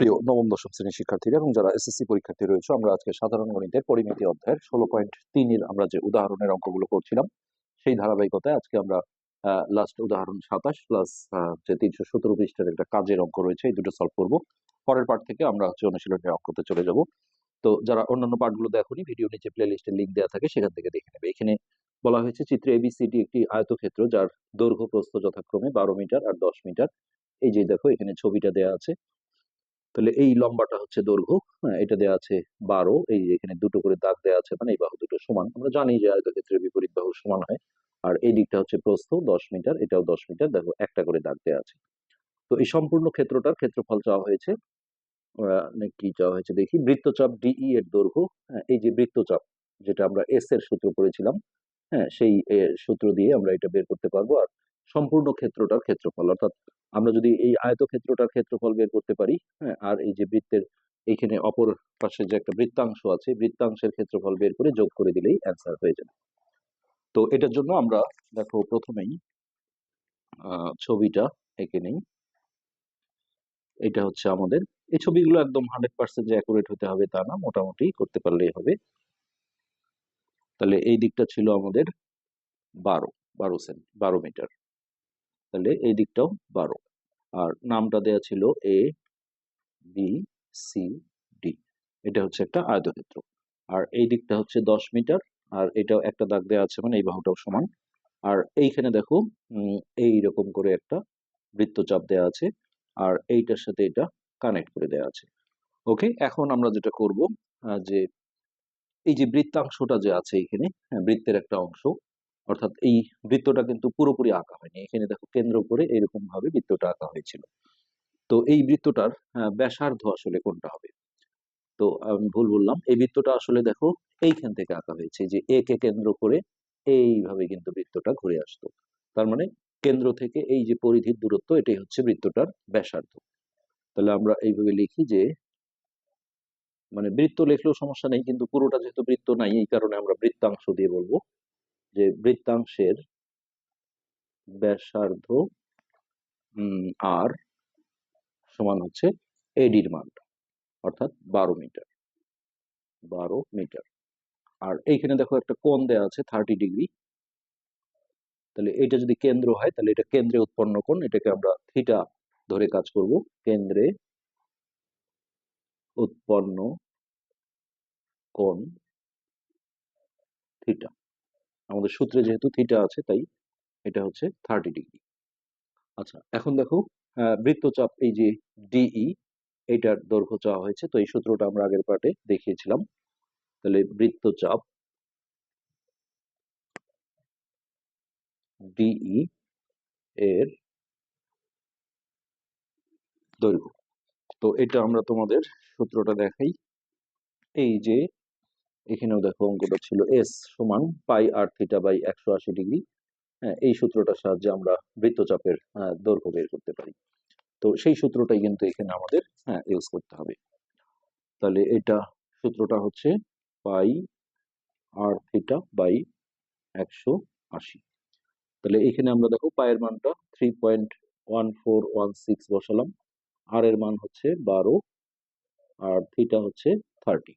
প্রিয় নবম, দশম শ্রেণির শিক্ষার্থীরা এবং যারা এসএসসি পরীক্ষার্থী রয়েছে, আমরা আজকে সাধারণ গণিতের পরিমিতি অধ্যায়ের ষোলো পয়েন্ট তিনের আমরা যে উদাহরণের অঙ্কগুলো করছিলাম, সেই ধারাবাহিকতায় আজকে আমরা লাস্ট উদাহরণ সাতাশ প্লাস যে তিনশো সতেরো পৃষ্ঠার একটা কাজের অঙ্ক রয়েছে, এই দুটো সলভ করব। পরের পার্ট থেকে আমরা হচ্ছে অনুশীলনের অঙ্কতে চলে যাব। তো যারা অন্যান্য পার্টগুলো দেখোনি ভিডিও নিচে প্লে লিস্টের লিঙ্ক দেওয়া থাকে, সেখান থেকে দেখে নেবে। এখানে বলা হয়েছে চিত্রে এবিসিডি একটি আয়তক্ষেত্র, যার দৈর্ঘ্য প্রস্থ যথাক্রমে বারো মিটার আর দশ মিটার। এই যে দেখো, এখানে ছবিটা দেওয়া আছে। তাহলে এই লম্বাটা হচ্ছে দৈর্ঘ্য হ্যাঁ এটা দেওয়া আছে বারো এই এখানে দুটো করে দাগ দেওয়া আছে মানে এই বাহু দুটো সমান। আমরা জানি যে আয়তক্ষেত্রের বিপরীত বাহু সমান হয় আর এই দিকটা হচ্ছে প্রস্থ দশ মিটার এটাও দশ মিটার দেখো একটা করে দাগ দেওয়া আছে। তো এই সম্পূর্ণ ক্ষেত্রটার ক্ষেত্রফল চাওয়া হয়েছে মানে কি চাওয়া হয়েছে দেখি বৃত্তচাপ ডিই এর দৈর্ঘ্য হ্যাঁ, এই যে বৃত্তচাপ যেটা আমরা এস এর সূত্র করেছিলাম হ্যাঁ সেই সূত্র দিয়ে আমরা এটা বের করতে পারব আর সম্পূর্ণ ক্ষেত্রটার ক্ষেত্রফল অর্থাৎ আমরা যদি এই আয়তক্ষেত্রটার ক্ষেত্রফল বের করতে পারি হ্যাঁ আর এই যে বৃত্তের এইখানে অপর পাশে যে একটা বৃত্তাংশ আছে, বৃত্তাংশের ক্ষেত্রফল বের করে যোগ করে দিলেই অ্যান্সার হয়ে যাবে। তো এটার জন্য আমরা দেখো প্রথমেই ছবিটা এঁকে নেই। এটা হচ্ছে আমাদের। এই ছবিগুলো একদম হান্ড্রেড পার্সেন্ট যে অ্যাকুরেট হতে হবে তা না, মোটামুটি করতে পারলেই হবে। তাহলে এই দিকটা ছিল আমাদের বারো বারো সেন্ট বারো মিটার। তাহলে এই দিকটাও বারো। আর নামটা দেয়া ছিল এ বি সি ডি এটা হচ্ছে একটা আয়তক্ষেত্র। আর এই দিকটা হচ্ছে দশ মিটার আর এটাও একটা দাগ দেওয়া আছে মানে এই বাহুটাও সমান। আর এইখানে দেখো এই রকম করে একটা বৃত্তচাপ দেওয়া আছে আর এইটার সাথে এটা কানেক্ট করে দেওয়া আছে। ওকে এখন আমরা যেটা করব যে এই যে বৃত্তাংশটা যে আছে এখানে হ্যাঁ, বৃত্তের একটা অংশ অর্থাৎ এই বৃত্তটা কিন্তু পুরোপুরি আঁকা হয়নি। এখানে দেখো কেন্দ্র করে এরকম ভাবে বৃত্তটা আঁকা হয়েছিল। তো এই বৃত্তটার ব্যাসার্ধ আসলে কোনটা হবে? তো আমি ভুল বললাম। এই বৃত্তটা আসলে দেখো এইখান থেকে আঁকা হয়েছে যে এ কে কেন্দ্র করে এইভাবে কিন্তু বৃত্তটা ঘুরে আসতো। তার মানে কেন্দ্র থেকে এই যে পরিধির দূরত্ব, এটাই হচ্ছে বৃত্তটার ব্যাসার্ধ। তাহলে আমরা এইভাবে লিখি যে মানে বৃত্ত লিখলেও সমস্যা নেই, কিন্তু পুরোটা যেহেতু বৃত্ত নাই, এই কারণে আমরা বৃত্তাংশ দিয়ে বলব। যে বৃত্তাংশের ব্যাসার্ধ আর সমান হচ্ছে এডির মান, অর্থাৎ বারো মিটার বারো মিটার। আর এইখানে দেখো একটা কোণ দেওয়া আছে থার্টি ডিগ্রি তাহলে এটা যদি কেন্দ্র হয়, তাহলে এটা কেন্দ্রে উৎপন্ন কোণ, এটাকে আমরা থিটা ধরে কাজ করব, কেন্দ্রে উৎপন্ন কোণ থিটা আমাদের সূত্রে যেহেতু থিটা আছে, তাই এটা হচ্ছে থার্টি ডিগ্রি আচ্ছা এখন দেখো বৃত্তচাপ এই যে ডিই এইটার দৈর্ঘ্য চাওয়া হয়েছে, তো এই সূত্রটা আমরা আগের পার্টে দেখিয়েছিলাম। তাহলে বৃত্তচাপ ডিই এর দৈর্ঘ্য। তো এটা আমরা তোমাদের সূত্রটা দেখাই। এই যে এখানেও দেখো অঙ্কটা ছিল এস সমান পাই আর থিটা বাই একশো আশি ডিগ্রি হ্যাঁ এই সূত্রটার সাহায্যে আমরা বৃত্তচাপের দৈর্ঘ্য বের করতে পারি। তো সেই সূত্রটাই কিন্তু এখানে আমাদের হ্যাঁ ইউজ করতে হবে। তাহলে এটা সূত্রটা হচ্ছে পাই আর থিটা বাই একশো আশি। তাহলে এখানে আমরা দেখো পায়ের মানটা three point one four one six বসালাম। আর এর মান হচ্ছে বারো, আর থিটা হচ্ছে থার্টি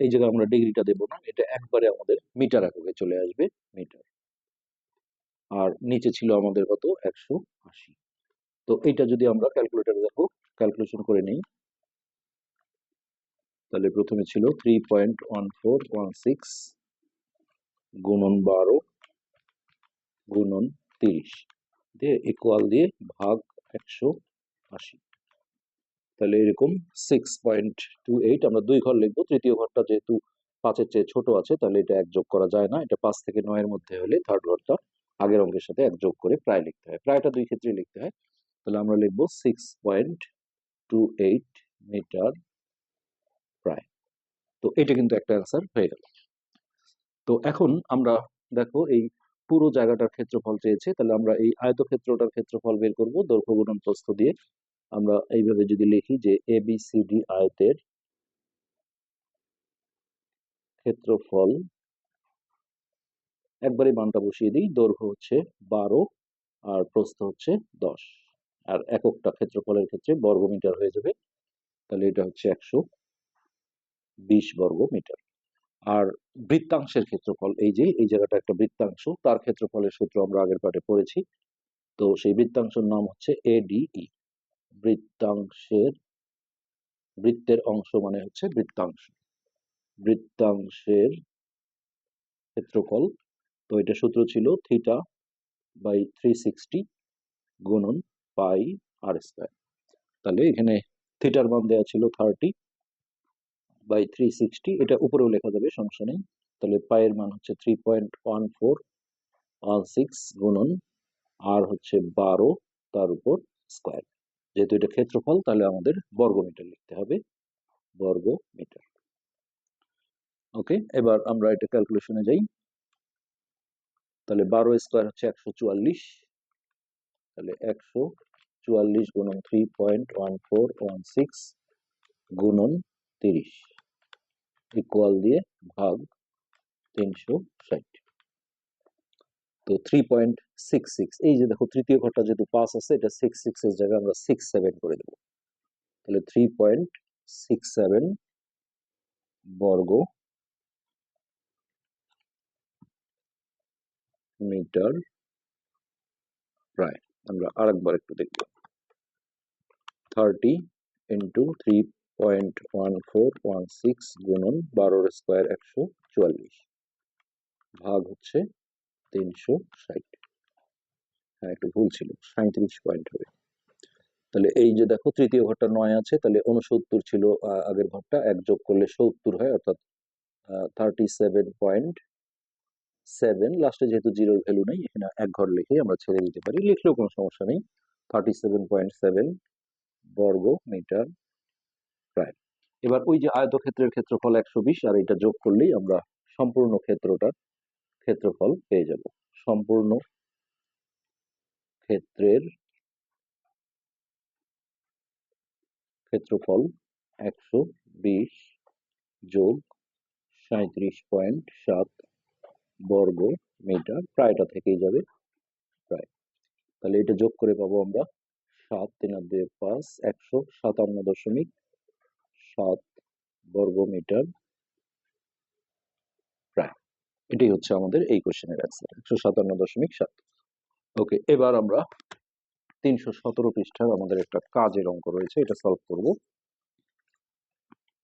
এই জায়গায় আমরা ডিগ্রিটা দেবো না, এটা একবারে আমাদের মিটার এককে চলে আসবে মিটার আর নিচে ছিল আমাদের কত? একশো আশি। তো এটা যদি আমরা ক্যালকুলেটারে দেখো ক্যালকুলেশন করে নিই। তাহলে প্রথমে ছিল three point one four one six গুণন বারো গুণন তিরিশ। দিয়ে ইকুয়াল দিয়ে ভাগ একশো আশি। তাহলে এরকম সিক্স পয়েন্ট টু এইট আমরা দুই ঘর লিখব। তৃতীয় ঘরটা যেহেতু পাঁচের চেয়ে ছোট আছে, তাহলে এটা এক যোগ করা যায় না। এটা পাঁচ থেকে নয়ের মধ্যে হলে থার্ড ঘরটা আগের অঙ্কের সাথে এক যোগ করে প্রায় লিখতে হয়। প্রায়টা দুই ক্ষেত্রে লিখতে হয়। তাহলে আমরা লিখব six point two eight metre প্রায়। তো এটা কিন্তু একটা অ্যান্সার হয়ে গেল। তো এখন আমরা দেখো এই পুরো জায়গাটার ক্ষেত্রফল চেয়েছে। তাহলে আমরা এই আয়তক্ষেত্রটার ক্ষেত্রফল বের করব দৈর্ঘ্য গুণন প্রস্থ দিয়ে। আমরা এইভাবে যদি লিখি যে এ বি সি ডি আয়তের ক্ষেত্রফল, একবারে মানটা বসিয়ে দিই। দৈর্ঘ্য হচ্ছে বারো আর প্রস্থ হচ্ছে দশ। আর এককটা ক্ষেত্রফলের ক্ষেত্রে বর্গ মিটার হয়ে যাবে। তাহলে এটা হচ্ছে একশো বিশ বর্গ মিটার আর বৃত্তাংশের ক্ষেত্রফল, এই যে, এই জায়গাটা একটা বৃত্তাংশ, তার ক্ষেত্রফলের সূত্র আমরা আগের পাঠে পড়েছি। তো সেই বৃত্তাংশের নাম হচ্ছে এডিই বৃত্তাংশের, বৃত্তের অংশ মানে হচ্ছে বৃত্তাংশ। বৃত্তাংশের ক্ষেত্রফল, তো এটা সূত্র ছিল থিটা বাই থ্রি সিক্সটি গুণন পাই আর স্কোয়ার। তাহলে এখানে থিটার মান দেওয়া ছিল থার্টি বাই থ্রি সিক্সটি, এটা উপরেও লেখা যাবে, সমস্যা নেই। তাহলে পায়ের মান হচ্ছে three point one four one six গুণন আর হচ্ছে বারো, তার উপর স্কোয়ার। যেহেতু এটা ক্ষেত্রফল, তাহলে আমাদের বর্গ মিটার লিখতে হবে। বর্গ মিটার ওকে, এবার আমরা এটা ক্যালকুলেশনে যাই। তাহলে বারো স্কোয়ার হচ্ছে একশো চুয়াল্লিশ। তাহলে একশো চুয়াল্লিশ গুণন three point one four one six গুণন তিরিশ। ইকুয়াল দিয়ে ভাগ তিনশো ষাট। তো থ্রি পয়েন্ট সিক্স সিক্স এই যে দেখো, তৃতীয় ঘরটা যেহেতু পাস আছে, এটা সিক্স সিক্স এর জায়গায় আমরা সিক্স সেভেন করে দেবো। তাহলে থ্রি পয়েন্ট সিক্স সেভেন বর্গ মিটার প্রায়। আমরা আরেকবার একটু দেখব। Thirty into three point one four one six গুণন বারোর স্কোয়ার একশো চুয়াল্লিশ। ভাগ হচ্ছে তিনশো ষাট। হ্যাঁ একটু ভুল ছিল সাঁত্রিশ পয়েন্ট হবে। তাহলে এই যে দেখো, তৃতীয় ঘরটা নয় আছে, তাহলে উনসত্তর ছিল আগের ঘরটা, এক যোগ করলে সত্তর হয়, অর্থাৎ থার্টি সেভেন পয়েন্ট সেভেন লাস্টে যেহেতু জিরোর ভ্যালু নেই, এখানে এক ঘর লিখে আমরা ছেড়ে দিতে পারি, লিখলেও কোনো সমস্যা নেই থার্টি সেভেন পয়েন্ট সেভেন বর্গ মিটার প্রায় এবার ওই যে আয়তক্ষেত্রের ক্ষেত্রফল একশো বিশ, আর এটা যোগ করলেই আমরা সম্পূর্ণ ক্ষেত্রটার ক্ষেত্রফল পেয়ে যাব। সম্পূর্ণ ক্ষেত্রের ক্ষেত্রফল একশো বিশ যোগ সাঁত্রিশ পয়েন্ট সাত বর্গ মিটার। প্রায়টা থেকেই যাবে, প্রায়। তাহলে এটা যোগ করে পাবো আমরা সাত তিন পাঁচ, একশো সাতান্ন দশমিক সাত বর্গ মিটার। এটাই হচ্ছে আমাদের এই কোশ্চেনের অ্যান্সার একশো সাতান্ন দশমিক সাত। ওকে এবার আমরা তিনশো সতেরো পৃষ্ঠার আমাদের একটা কাজের অঙ্ক রয়েছে, এটা সলভ করব।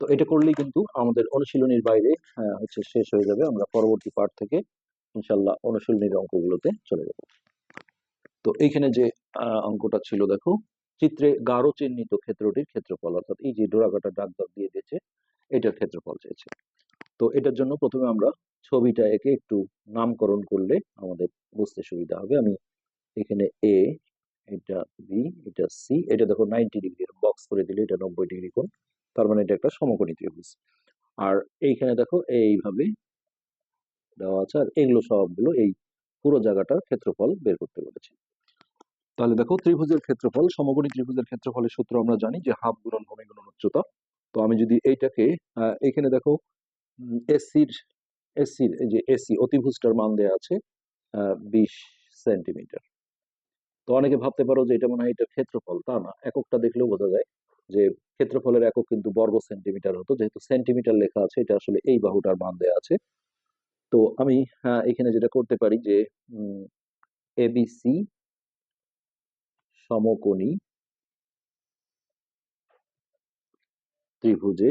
তো এটা করলেই কিন্তু আমাদের অনুশীলনীর বাইরে হচ্ছে শেষ হয়ে যাবে। আমরা পরবর্তী পার্ট থেকে ইনশাল্লাহ অনুশীলনীর অঙ্কগুলোতে চলে যাব। তো এইখানে যে অঙ্কটা ছিল, দেখো, চিত্রে গাঢ় চিহ্নিত ক্ষেত্রটির ক্ষেত্রফল, অর্থাৎ এই যে ডোরাকাটা দাগ দাগ দিয়ে দিয়েছে, এটার ক্ষেত্রফল চেয়েছে। তো এটার জন্য প্রথমে আমরা ছবিটা একে একটু নামকরণ করলে আমাদের বুঝতে সুবিধা হবে। আমি এখানে এ এটা বি এটা সি এটা দেখো নাইনটি ডিগ্রি বক্স করে দিলে এটা নব্বই ডিগ্রি কোণ, তার মানে এটা একটা সমকোণী ত্রিভুজ। আর এইখানে দেখো এইভাবে দেওয়া আছে আর এগুলো সবগুলো এই পুরো জায়গাটার ক্ষেত্রফল বের করতে বলেছে। তাহলে দেখো ত্রিভুজের ক্ষেত্রফল, সমকোণী ত্রিভুজের ক্ষেত্রফলের সূত্র আমরা জানি যে হাফ গুণন ভূমি গুণন উচ্চতা। তো আমি যদি এইটাকে এখানে দেখো এসির এসির যে এসি অতিভুজটার মান দেয়া আছে বিশ সেন্টিমিটার। তো অনেকে ভাবতে পারো যে এটা মনে হয় এটা ক্ষেত্রফল তা না। এককটা দেখলেও বোঝা যায় যে ক্ষেত্রফলের একক কিন্তু বর্গ সেন্টিমিটার হতো। যেহেতু সেন্টিমিটার লেখা আছে এটা আসলে এই বাহুটার মান দেয়া আছে। তো আমি আহ, এখানে যেটা করতে পারি যে এবিসি সমকোণী ত্রিভুজে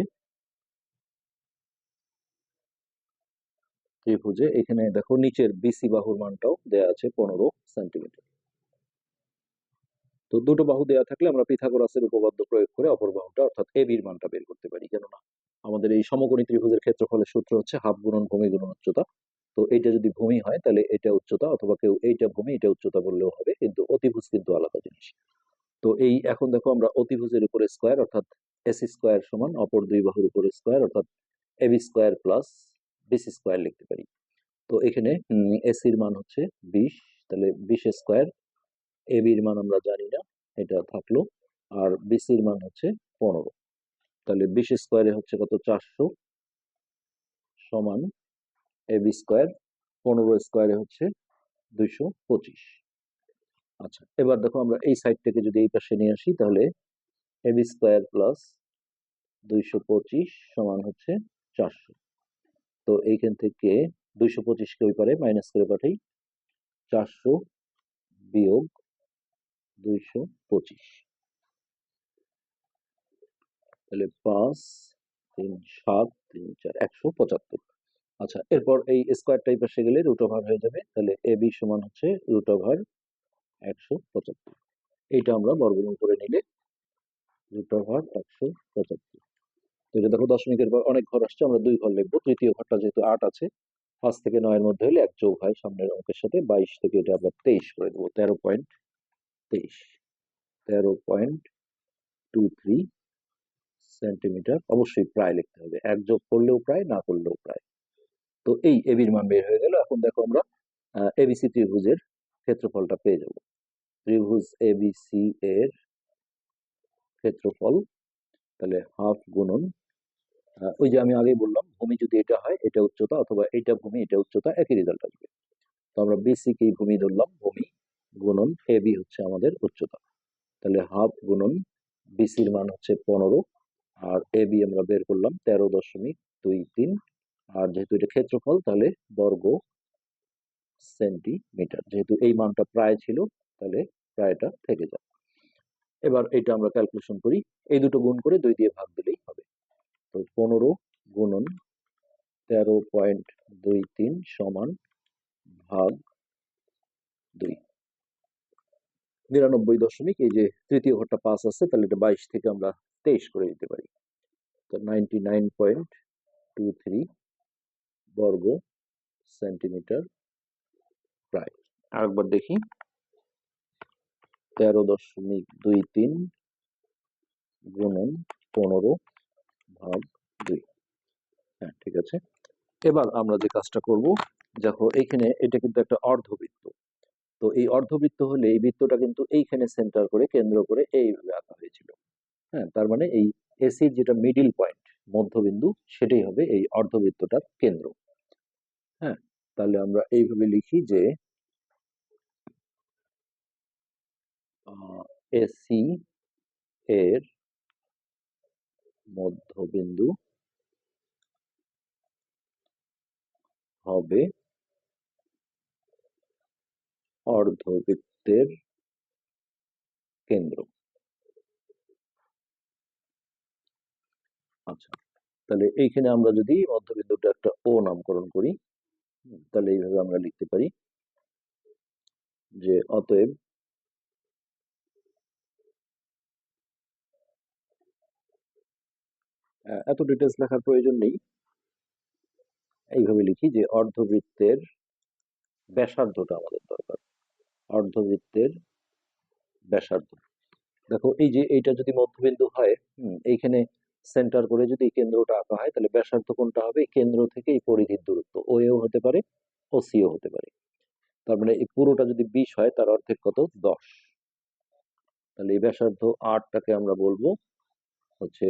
ত্রিভুজে, এখানে দেখো নিচের বিসি বাহুর মানটাও দেয়া আছে পনেরো সেন্টিমিটার। তো দুটো বাহু দেয়া থাকলে আমরা পিথাগোরাসের উপপাদ্য প্রয়োগ করে অপর বাহুটা অর্থাৎ এ বির মানটা বের করতে পারি। কেননা আমাদের এই সমকোণী ত্রিভুজের ক্ষেত্রফলের সূত্র হচ্ছে হাফ গুণন ভূমি গুণন উচ্চতা। তো এটা যদি ভূমি হয়, তাহলে এটা উচ্চতা অথবা কেউ এইটা ভূমি, এটা উচ্চতা বললেও হবে, কিন্তু অতিভুজ কিন্তু আলাদা জিনিস। তো এই এখন দেখো আমরা অতিভুজের উপরে স্কোয়ার অর্থাৎ এস স্কোয়ার সমান অপর দুই বাহুর উপরে স্কোয়ার অর্থাৎ AB square plus BC square লিখতে পারি। তো এখানে এসির মান হচ্ছে বিশ, তাহলে বিশ স্কোয়ার এবির মান আমরা জানি না, এটা থাকল। আর বিসির মান হচ্ছে পনেরো। তাহলে বিশ স্কোয়ারে হচ্ছে কত? চারশো সমান এবি স্কোয়ার, পনেরো স্কোয়ারে হচ্ছে দুইশো পঁচিশ। আচ্ছা এবার দেখো আমরা এই সাইড থেকে যদি এই পাশে নিয়ে আসি, তাহলে এবি স্কোয়ার প্লাস দুইশো পঁচিশ সমান হচ্ছে চারশো। তো এইখান থেকে দুইশো পঁচিশকে ওই পারে মাইনাস করে পাঠাই চারশো বিয়োগ দুইশো পঁচিশ। তাহলে পাঁচ, তিন, সাত, তিন, চার, একশো পঁচাত্তর। আচ্ছা এরপর এই স্কোয়ার টাইপ এসে গেলে রুট ওভার হয়ে যাবে। তাহলে এ বি সমান হচ্ছে রুট ওভার একশো পঁচাত্তর। এইটা আমরা বর্গমূল করে নিলে রুট ওভার একশো পঁচাত্তর। তো এটা দেখো দশমিকের পর অনেক ঘর আসছে, আমরা দুই ঘর লিখব। তৃতীয় ঘরটা যেহেতু আট আছে, পাঁচ থেকে নয়ের মধ্যে হলে এক যোগ হয় সামনের অঙ্কের সাথে বাইশ থেকে এটা আবার তেইশ করে দেবো, তেরো পয়েন্ট তেইশ। তেরো পয়েন্ট টু থ্রি সেন্টিমিটার, অবশ্যই প্রায় লিখতে হবে। এক যোগ করলেও প্রায়, না করলেও প্রায়। তো এই এবির মান বের হয়ে গেল। এখন দেখো আমরা এবিসি ত্রিভুজের ক্ষেত্রফলটা পেয়ে যাব। ত্রিভুজ এবিসি এর ক্ষেত্রফল, তাহলে হাফ গুণন ওই যে আমি আগে বললাম, ভূমি যদি এটা হয়, এটা উচ্চতা অথবা এটা ভূমি, এটা উচ্চতা, একই রেজাল্ট আসবে। তো আমরা বিসি কেই ভূমি ধরলাম, ভূমি গুণন এবি হচ্ছে আমাদের উচ্চতা। তাহলে হাফ গুণন বিসির মান হচ্ছে পনেরো, আর এবি আমরা বের করলাম তেরো দশমিক দুই তিন, আর যেহেতু এটা ক্ষেত্রফল, তাহলে বর্গ সেন্টিমিটার। যেহেতু এই মানটা প্রায় ছিল, তাহলে প্রায়টা থেকে যায়। এবার এটা আমরা ক্যালকুলেশন করি, এই দুটো গুণ করে দুই দিয়ে ভাগ দিলেই হবে। তো পনেরো গুণন তেরো পয়েন্ট দুই তিন সমান ভাগ দুই। নিরানব্বই দশমিক, এই যে তৃতীয় ঘরটা পাস আছে, তাহলে এটা বাইশ থেকে আমরা তেইশ করে দিতে পারি। তো ninety nine point two three বর্গ সেন্টিমিটার প্রায়। আরেকবার দেখি। তেরো দশমিক দুই তিন গুণন পনেরো ভাগ দুই হ্যাঁ ঠিক আছে। এবার আমরা যে কাজটা করব, দেখো এইখানে এটা কিন্তু একটা অর্ধবৃত্ত। তো এই অর্ধবৃত্ত হলে এই বৃত্তটা কিন্তু এইখানে সেন্টার করে, কেন্দ্র করে এইভাবে আঁকা হয়েছিল। হ্যাঁ তার মানে এই এসির যেটা মিডিল পয়েন্ট মধ্যবিন্দু, সেটাই হবে এই অর্ধবৃত্তটার কেন্দ্র। হ্যাঁ তাহলে আমরা এইভাবে লিখি যে এসি এর মধ্যবিন্দু হবে অর্ধবৃত্তের কেন্দ্র। আচ্ছা তাহলে এইখানে আমরা যদি মধ্যবিন্দুটা একটা ও নামকরণ করি, তাহলে এইভাবে আমরা লিখতে পারি যে অতএব এত ডিটেলস লেখার প্রয়োজন নেই। এইভাবে লিখি যে অর্ধবৃত্তের ব্যাসার্ধটা আমাদের দরকার। অর্ধবৃত্তের ব্যাসার্ধ। দেখো, এই যে এইটা যদি মধ্যবিন্দু হয় এইখানে সেন্টার করে যদি কেন্দ্রটা আঁকা হয়, তাহলে ব্যাসার্ধ কোনটা হবে? কেন্দ্র থেকে এই পরিধির দূরত্ব। ও এও হতে পারে ও সিও হতে পারে। তার মানে এই পুরোটা যদি বিশ হয়, তার অর্ধেক কত? দশ। তাহলে এই ব্যাসার্ধ আটটাকে আমরা বলব হচ্ছে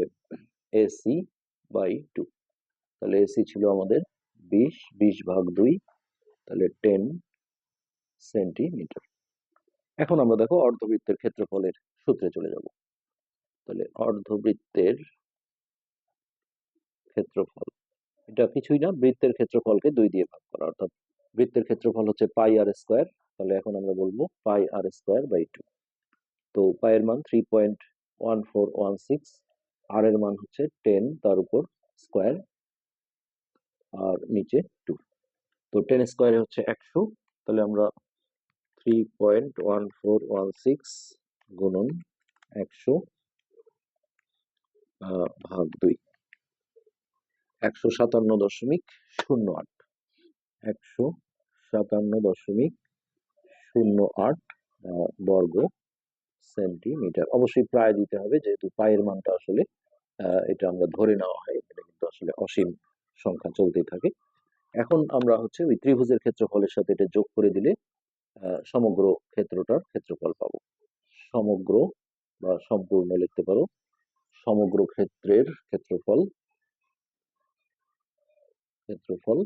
এসি বাই টু তাহলে এসি ছিল আমাদের বিশ বিশ ভাগ দুই, তাহলে টেন সেন্টিমিটার এখন আমরা দেখো অর্ধবৃত্তের ক্ষেত্রফলের সূত্রে চলে যাব। তাহলে অর্ধবৃত্তের ক্ষেত্রফল, এটা কিছুই না, বৃত্তের ক্ষেত্রফলকে দুই দিয়ে ভাগ করা। অর্থাৎ বৃত্তের ক্ষেত্রফল হচ্ছে পাই আর স্কোয়ার, তাহলে এখন আমরা বলব pi r square by two তো পায়ের মান three point one four one six r এর মান হচ্ছে টেন তার উপর স্কোয়ার আর নিচে টু তো টেন স্কোয়ারে হচ্ছে একশো, তাহলে আমরা three point one four one six গুণন একশো ভাগ দুই। একশো সাতান্ন দশমিক শূন্য আট। একশো সাতান্ন দশমিক শূন্য আট বর্গ সেন্টিমিটার। অবশ্যই প্রায় দিতে হবে, যেহেতু পায়ের মানটা আসলে এটা আমরা ধরে নেওয়া হয়, এটা কিন্তু আসলে অসীম সংখ্যা চলতেই থাকে। এখন আমরা হচ্ছে ওই ত্রিভুজের ক্ষেত্রফলের সাথে এটা যোগ করে দিলে সমগ্র ক্ষেত্রটার ক্ষেত্রফল পাবো। সমগ্র বা সম্পূর্ণ লিখতে পারো, সমগ্র ক্ষেত্রের ক্ষেত্রফল ক্ষেত্রফল,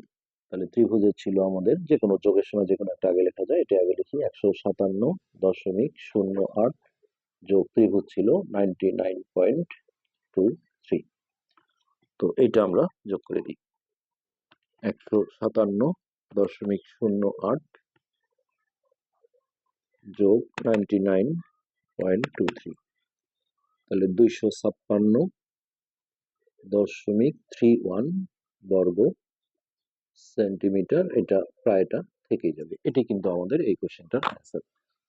তাহলে ত্রিভুজের ছিল আমাদের যে কোনো যোগের সময় যে কোনো একটা আগে লেখা যায়, এটা আগে লিখি, একশো সাতান্ন দশমিক শূন্য আট যোগ ত্রিভুজ ছিল ninety nine point two three তো এটা আমরা যোগ করে দিই। একশো সাতান্ন দশমিক শূন্য আট যোগ ninety nine point two three তাহলে দুইশো ছাপ্পান্ন দশমিক থ্রি ওয়ান বর্গ সেন্টিমিটার, এটা প্রায়টা থেকেই যাবে। এটি কিন্তু আমাদের এই কোশ্চেনটার অ্যান্সার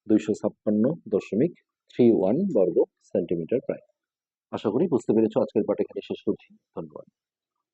দুইশো ছাপ্পান্ন দশমিক থ্রি ওয়ান বর্গ সেন্টিমিটার প্রায় আশা করি বুঝতে পেরেছ, আজকের পাঠ এখানে শেষ করছি। ধন্যবাদ।